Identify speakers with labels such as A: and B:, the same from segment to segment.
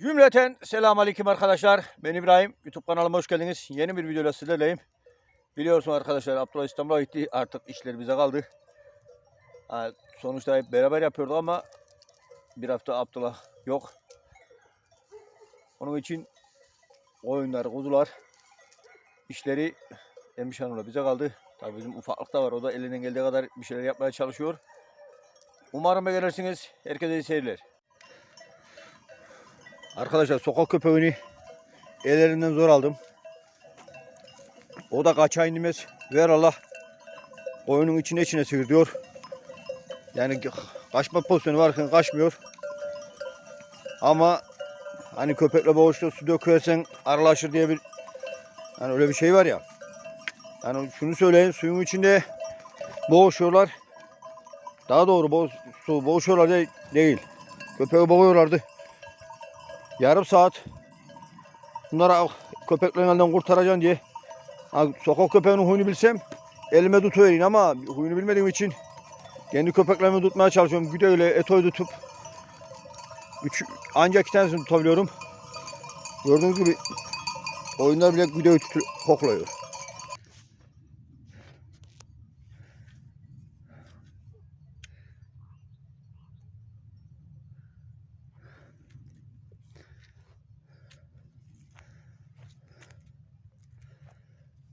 A: Cümleten selamun aleyküm arkadaşlar. Ben İbrahim. YouTube kanalıma hoş geldiniz. Yeni bir videoyla sizlerleyim. Biliyorsunuz arkadaşlar Abdullah İstanbul'a gitti. Artık işler bize kaldı. Ha, sonuçta hep beraber yapıyorduk ama bir hafta Abdullah yok. Onun için oyunlar, kuzular işleri Emiş Hanım'la bize kaldı. Tabii bizim ufaklık da var. O da elinden geldiği kadar bir şeyler yapmaya çalışıyor. Umarım beğenirsiniz. Herkese iyi seyirler. Arkadaşlar sokak köpeğini ellerinden zor aldım. O da kaça inmez. Ver Allah. Oyunun içine içine sığır Yani kaçma pozisyonu varken kaçmıyor. Ama hani köpekle boğuşta su dökersen aralaşır diye bir hani öyle bir şey var ya. Yani şunu söyleyeyim suyun içinde boğuşuyorlar. Daha doğru boğ, su boğuşuyorlar de- değil. Köpeği boğuyorlardı. Yarım saat bunlara köpeklerin elinden kurtaracaksın diye ha, sokak köpeğinin huyunu bilsem elime tutuvereyim ama huyunu bilmediğim için kendi köpeklerimi tutmaya çalışıyorum. Güdeyle etoyu tutup üç, ancak iki tanesini tutabiliyorum. Gördüğünüz gibi oyunlar bile güdeyi tutup kokluyor.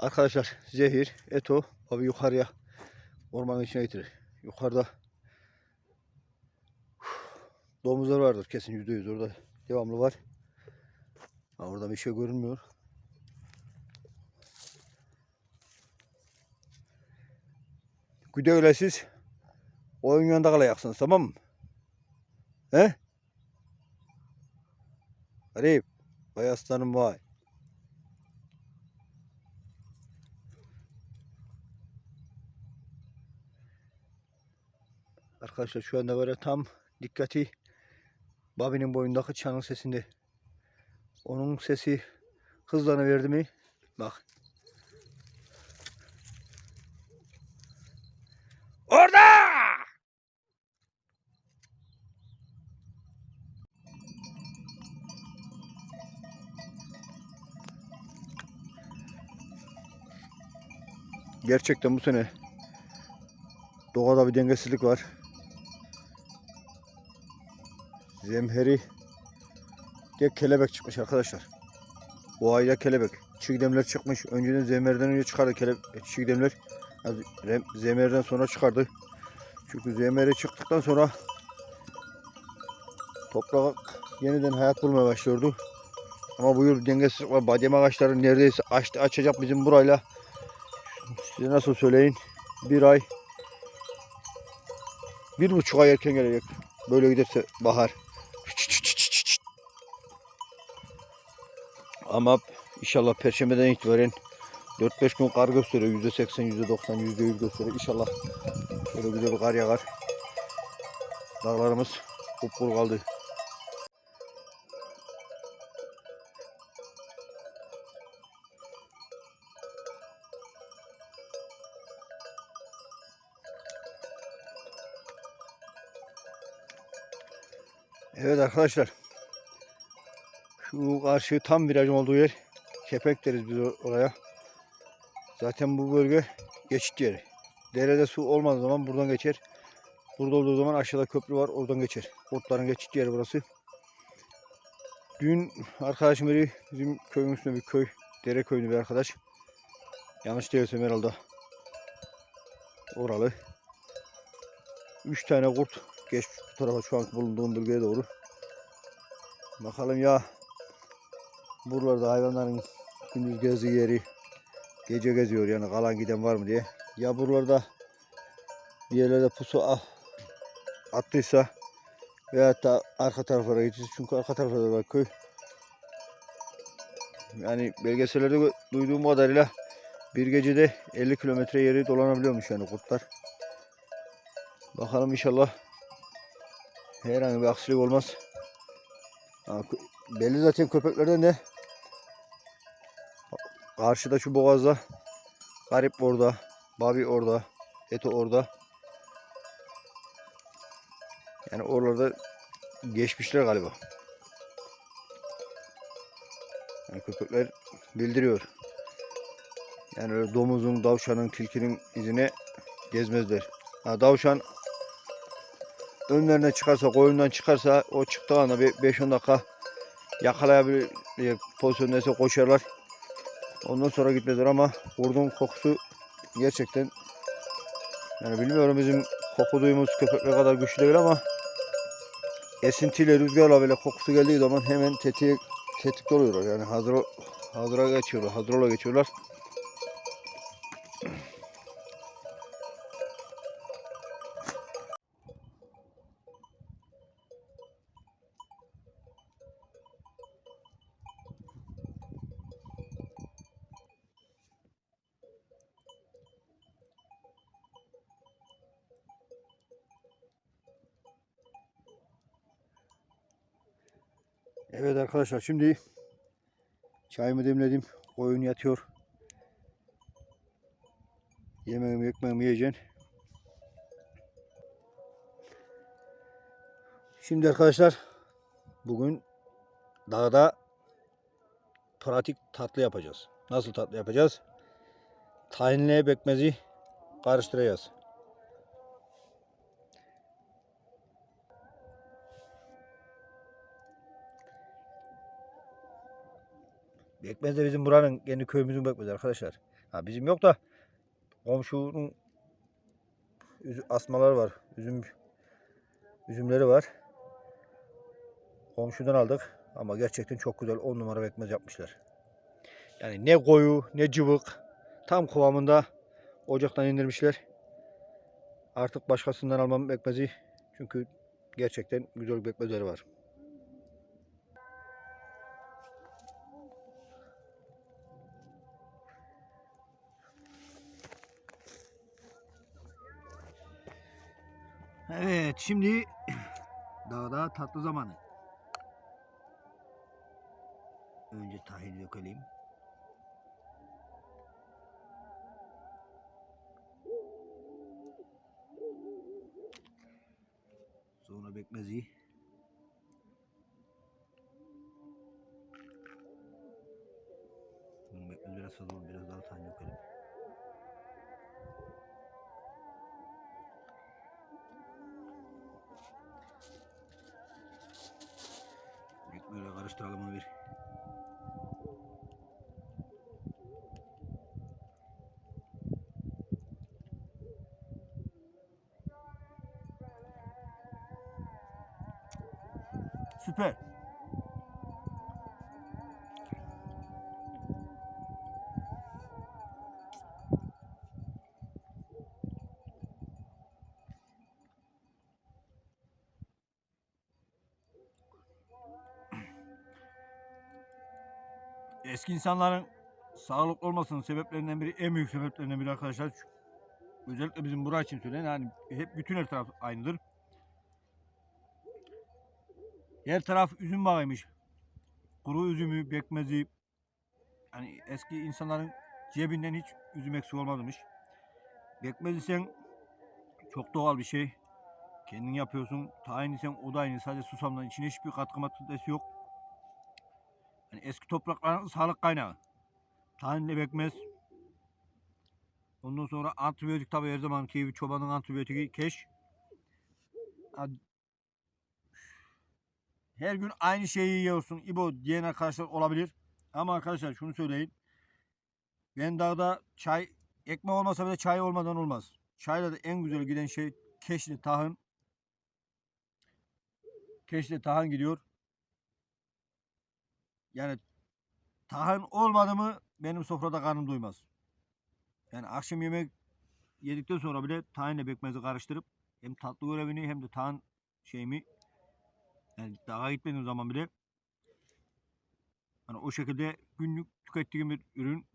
A: Arkadaşlar zehir, eto abi yukarıya ormanın içine getirir. Yukarıda domuzlar vardır kesin yüzde yüz orada devamlı var. Ha, orada bir şey görünmüyor. Güde öyle siz oyun yanında kalacaksınız tamam mı? He? Garip. Vay aslanım vay. Arkadaşlar şu anda böyle tam dikkati Babi'nin boyundaki çanın sesinde. Onun sesi hızlanıverdi mi? Bak. Orada! Gerçekten bu sene doğada bir dengesizlik var. Zemheri de kelebek çıkmış arkadaşlar. Bu ayda kelebek. Çiğdemler çıkmış. Önceden zemerden önce çıkardı kelebek çiğdemler. Yani zemerden sonra çıkardı. Çünkü zemeri çıktıktan sonra toprak yeniden hayat bulmaya başlıyordu. Ama bu yıl dengesizlik var. Badem ağaçları neredeyse açtı açacak bizim burayla. Size nasıl söyleyin? Bir ay bir buçuk ay erken gelecek. Böyle giderse bahar. Ama inşallah perşembeden itibaren 4-5 gün kar gösteriyor. %80, %90, %100 gösteriyor. İnşallah şöyle güzel bir kar yağar. Dağlarımız kupkuru kaldı. Evet arkadaşlar. Şu karşı tam virajın olduğu yer. Kepek deriz biz or- oraya. Zaten bu bölge geçit yeri. Derede su olmadığı zaman buradan geçer. Burada olduğu zaman aşağıda köprü var oradan geçer. Kurtların geçit yeri burası. Dün arkadaşım biri bizim köyün üstünde bir köy. Dere köyünde bir arkadaş. Yanlış değilsem herhalde. Oralı. Üç tane kurt geçmiş bu tarafa şu an bulunduğum bölgeye doğru. Bakalım ya buralarda hayvanların gündüz gezdiği yeri gece geziyor yani kalan giden var mı diye. Ya buralarda bir yerlerde pusu ah, attıysa veyahut da arka taraflara gideceğiz. Çünkü arka taraflarda var köy. Yani belgesellerde duyduğum kadarıyla bir gecede 50 kilometre yeri dolanabiliyormuş yani kurtlar. Bakalım inşallah herhangi bir aksilik olmaz. Ha, belli zaten köpeklerden de karşıda şu boğazda garip orada, babi orada, eto orada. Yani oralarda geçmişler galiba. Yani köpekler bildiriyor. Yani öyle domuzun, davşanın, tilkinin izine gezmezler. Ha, davşan önlerine çıkarsa, koyundan çıkarsa o çıktığı anda bir 5-10 dakika yakalayabilir pozisyondaysa koşarlar. Ondan sonra gitmezler ama kurdun kokusu gerçekten yani bilmiyorum bizim koku duyumuz köpekler kadar güçlü değil ama esintiyle rüzgarla böyle kokusu geldiği zaman hemen tetiğe tetikte oluyorlar. Yani hazır hazıra geçiyorlar, hazırola geçiyorlar. Evet arkadaşlar şimdi çayımı demledim. Koyun yatıyor. Yemeğimi ekmeğimi yiyeceksin. Şimdi arkadaşlar bugün dağda pratik tatlı yapacağız. Nasıl tatlı yapacağız? Tahinle bekmezi karıştıracağız. Bekmez de bizim buranın kendi köyümüzün bekmezi arkadaşlar. Ha bizim yok da komşunun asmalar var. Üzüm üzümleri var. Komşudan aldık ama gerçekten çok güzel 10 numara bekmez yapmışlar. Yani ne koyu ne cıvık tam kıvamında ocaktan indirmişler. Artık başkasından almam bekmezi çünkü gerçekten güzel bekmezleri var. Evet şimdi dağda tatlı zamanı. Önce tahin dökelim. Sonra bekmezi. Bunun bekmezi biraz fazla. Biraz daha tahin dökelim. Böyle karıştıralım onu bir. Süper. İnsanların sağlıklı olmasının sebeplerinden biri, en büyük sebeplerinden biri arkadaşlar. Özellikle bizim bura için söyleyen yani hep bütün her taraf aynıdır. Her taraf üzüm bağıymış. Kuru üzümü, bekmezi. Yani eski insanların cebinden hiç üzüm eksik olmadımış. Bekmezi sen çok doğal bir şey. Kendin yapıyorsun. Tahin sen o da aynı. Sadece susamdan içine hiçbir katkı maddesi yok. Yani eski toprakların sağlık kaynağı. Tahinle bekmez. Ondan sonra antibiyotik tabii her zaman gibi çobanın antibiyotiği keş. Her gün aynı şeyi yiyorsun. İbo diyen arkadaşlar olabilir. Ama arkadaşlar şunu söyleyin. Ben dağda çay ekmek olmasa bile çay olmadan olmaz. Çayla da en güzel giden şey keşli tahın. Keşli tahın gidiyor. Yani tahın olmadı mı benim sofrada karnım doymaz. Yani akşam yemek yedikten sonra bile tahinle bekmezi karıştırıp hem tatlı görevini hem de tahın şeyimi yani dağa gitmediğim zaman bile hani o şekilde günlük tükettiğim bir ürün.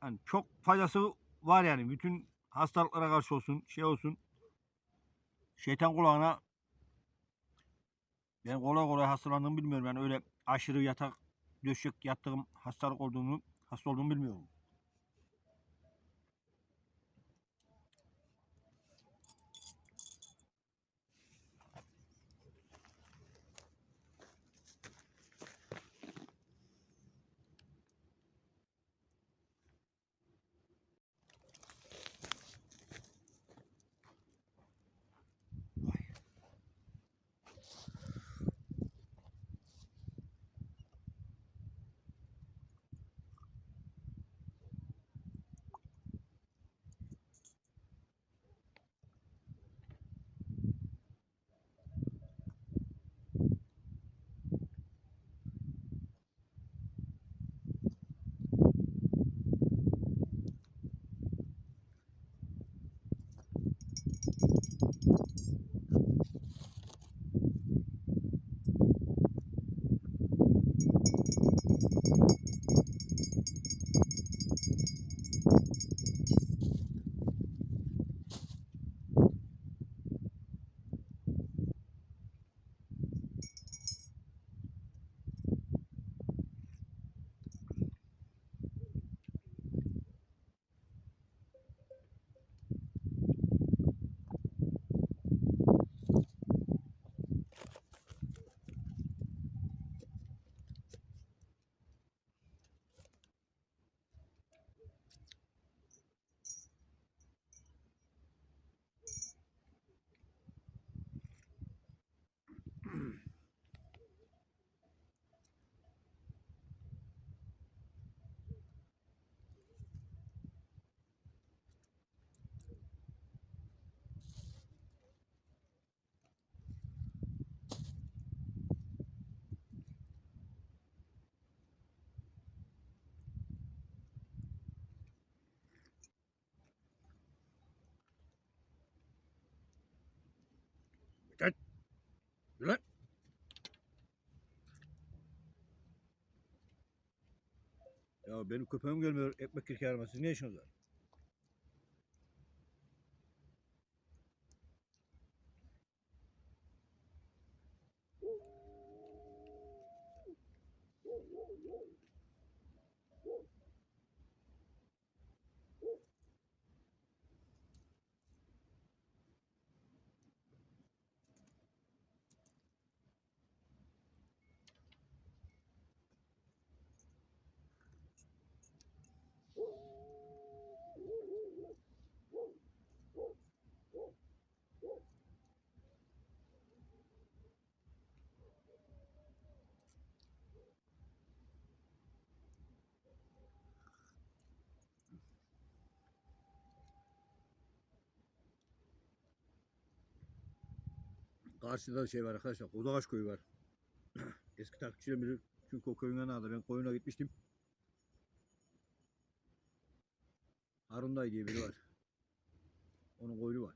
A: Hani çok faydası var yani. Bütün hastalıklara karşı olsun şey olsun şeytan kulağına ben kolay kolay hastalandığımı bilmiyorum. Yani öyle aşırı yatak döşek yattığım hastalık olduğunu hasta olduğumu bilmiyorum. Lan. Ya benim köpeğim gelmiyor ekmek kırk yarması. Ne işiniz var? Karşıda da şey var arkadaşlar. Kozakaş köyü var. Eski takipçilerim bilir. Çünkü o köyün yanında ben koyuna gitmiştim. Harun Dayı diye biri var. Onun koyunu var.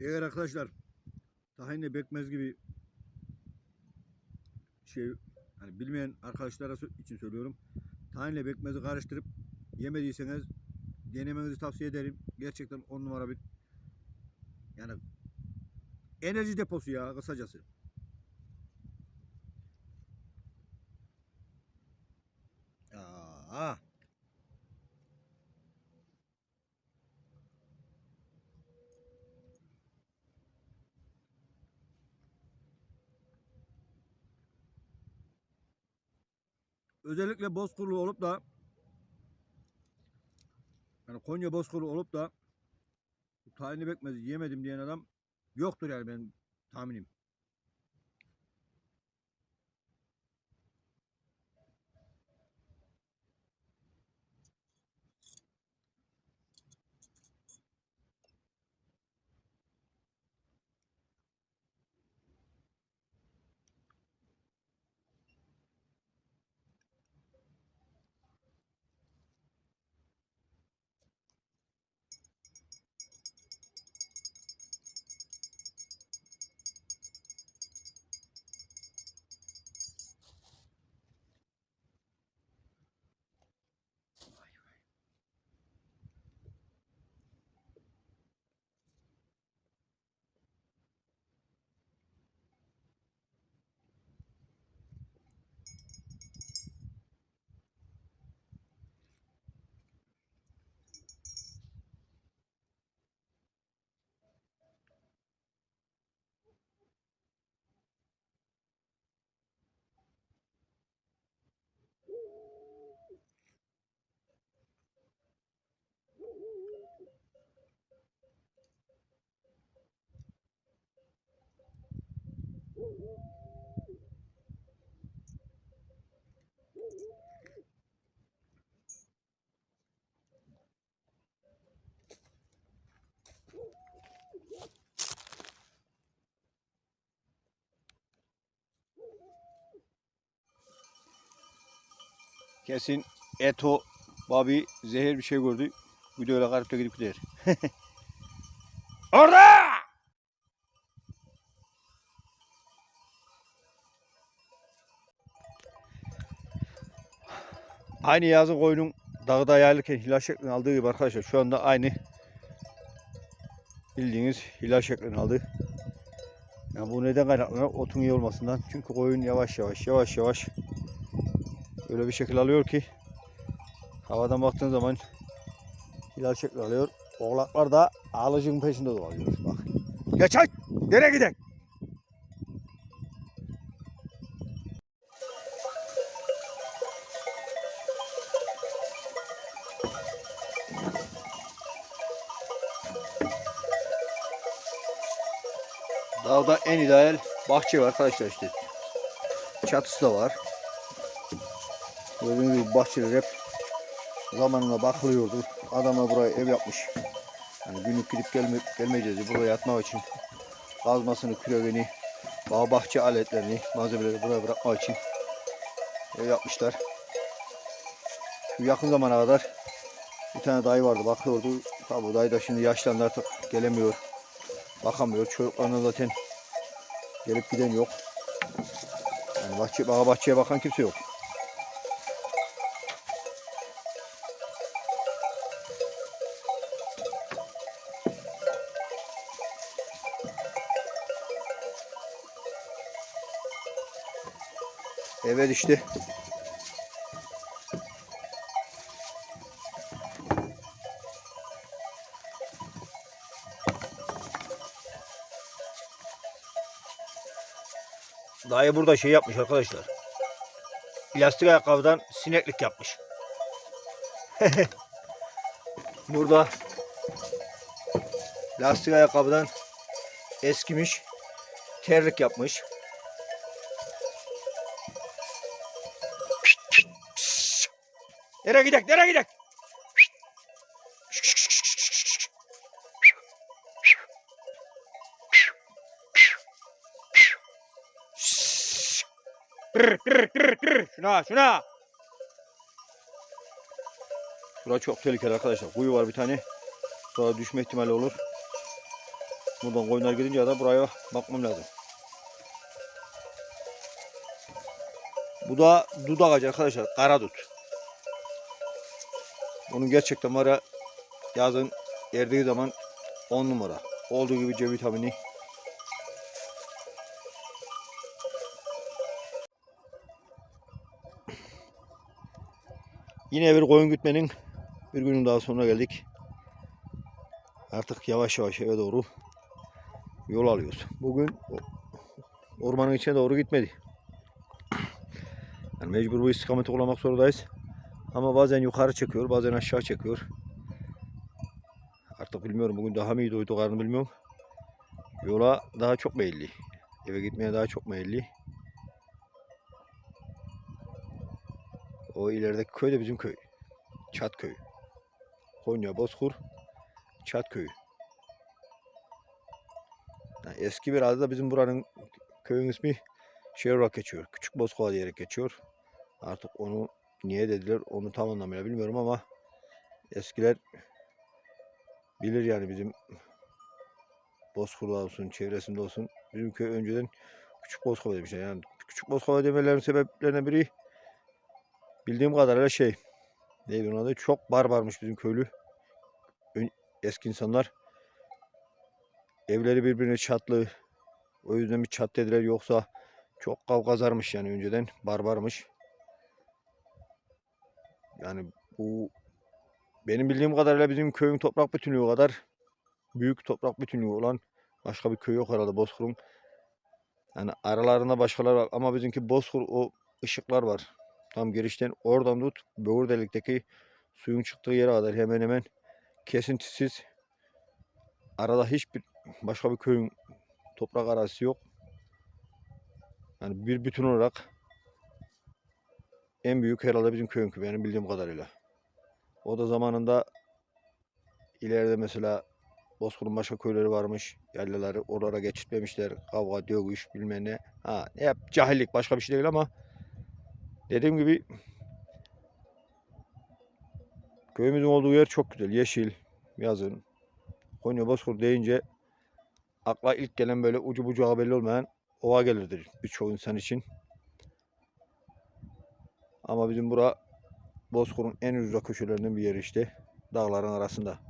A: Eğer arkadaşlar tahinle bekmez gibi şey hani bilmeyen arkadaşlara için söylüyorum. Tahinle bekmezi karıştırıp yemediyseniz denemenizi tavsiye ederim. Gerçekten on numara bir yani enerji deposu ya kısacası. Özellikle Bozkırlı olup da yani Konya Bozkırlı olup da tahinli bekmezi yemedim diyen adam yoktur yani benim tahminim. Kesin Eto Babi zehir bir şey gördü. Videoyla karıp da gidip gider. Orada! Aynı yazın koyunun dağda yayılırken hilal şeklini aldığı gibi arkadaşlar şu anda aynı bildiğiniz hilal şeklini aldı. Yani bu neden kaynaklanıyor? Otun iyi olmasından. Çünkü koyun yavaş yavaş yavaş yavaş öyle bir şekil alıyor ki havadan baktığın zaman hilal şekli alıyor. Oğlaklar da alıcının peşinde dolanıyor. Bak. Geç ay! Nereye gidelim? Dağda en ideal bahçe var arkadaşlar işte. Çatısı da var. Gördüğünüz gibi bahçeler hep zamanında bakılıyordu. Adamlar buraya ev yapmış. Yani günlük gidip gelme, gelmeyeceğiz. Buraya yatmak için kazmasını, küreğini, bahçe aletlerini, malzemeleri buraya bırakmak için ev yapmışlar. Şu yakın zamana kadar bir tane dayı vardı bakıyordu. Tabi dayı da şimdi yaşlandı artık gelemiyor. Bakamıyor. Çocuklarına zaten gelip giden yok. Yani bahçe, bağ bahçeye bakan kimse yok. Evet işte. Dayı burada şey yapmış arkadaşlar. Plastik ayakkabıdan sineklik yapmış. burada lastik ayakkabıdan eskimiş terlik yapmış. Nereye gidek? Nereye gidek? Kır kır kır kır. Şuna şuna. Bura çok tehlikeli arkadaşlar. Kuyu var bir tane. Sonra düşme ihtimali olur. Buradan koyunlar gidince de buraya bakmam lazım. Bu da dudak ağacı arkadaşlar. Kara dut. Onun gerçekten var ya yazın erdiği zaman 10 numara. Olduğu gibi C vitamini. Yine bir koyun gütmenin bir günün daha sonuna geldik. Artık yavaş yavaş eve doğru yol alıyoruz. Bugün ormanın içine doğru gitmedi. Yani mecbur bu istikameti kullanmak zorundayız. Ama bazen yukarı çekiyor, bazen aşağı çekiyor. Artık bilmiyorum bugün daha mı iyi doydu karnı bilmiyorum. Yola daha çok meyilli. Eve gitmeye daha çok meyilli. O ilerideki köy de bizim köy. Çat köyü. Konya Bozkur Çat köyü. Yani eski bir adı da bizim buranın köyün ismi şey geçiyor. Küçük Bozkova diyerek geçiyor. Artık onu niye dediler onu tam anlamıyla bilmiyorum ama eskiler bilir yani bizim Bozkur'da olsun, çevresinde olsun. Bizim köy önceden Küçük Bozkova demişler. Yani Küçük Bozkova demelerinin sebeplerinden biri bildiğim kadarıyla şey neydi onun adı? Çok barbarmış bizim köylü. Eski insanlar evleri birbirine çatlı. O yüzden bir çat dediler yoksa çok kavgazarmış yani önceden barbarmış. Yani bu benim bildiğim kadarıyla bizim köyün toprak bütünlüğü kadar büyük toprak bütünlüğü olan başka bir köy yok herhalde Bozkur'un. Yani aralarında başkaları var ama bizimki Bozkur o ışıklar var. Tam girişten oradan tut böğür delikteki suyun çıktığı yere kadar hemen hemen kesintisiz. Arada hiçbir başka bir köyün toprak arazisi yok. Yani bir bütün olarak en büyük herhalde bizim köyün köyü benim bildiğim kadarıyla. O da zamanında ileride mesela Bozkır'ın başka köyleri varmış. Yerlileri oralara geçitmemişler. Kavga, dövüş bilmem ne. Ha, hep cahillik başka bir şey değil ama dediğim gibi köyümüzün olduğu yer çok güzel. Yeşil, yazın. Konya Bozkır deyince akla ilk gelen böyle ucu bucağı belli olmayan ova gelirdir birçok insan için. Ama bizim bura Bozkır'ın en ücra köşelerinden bir yeri işte. Dağların arasında.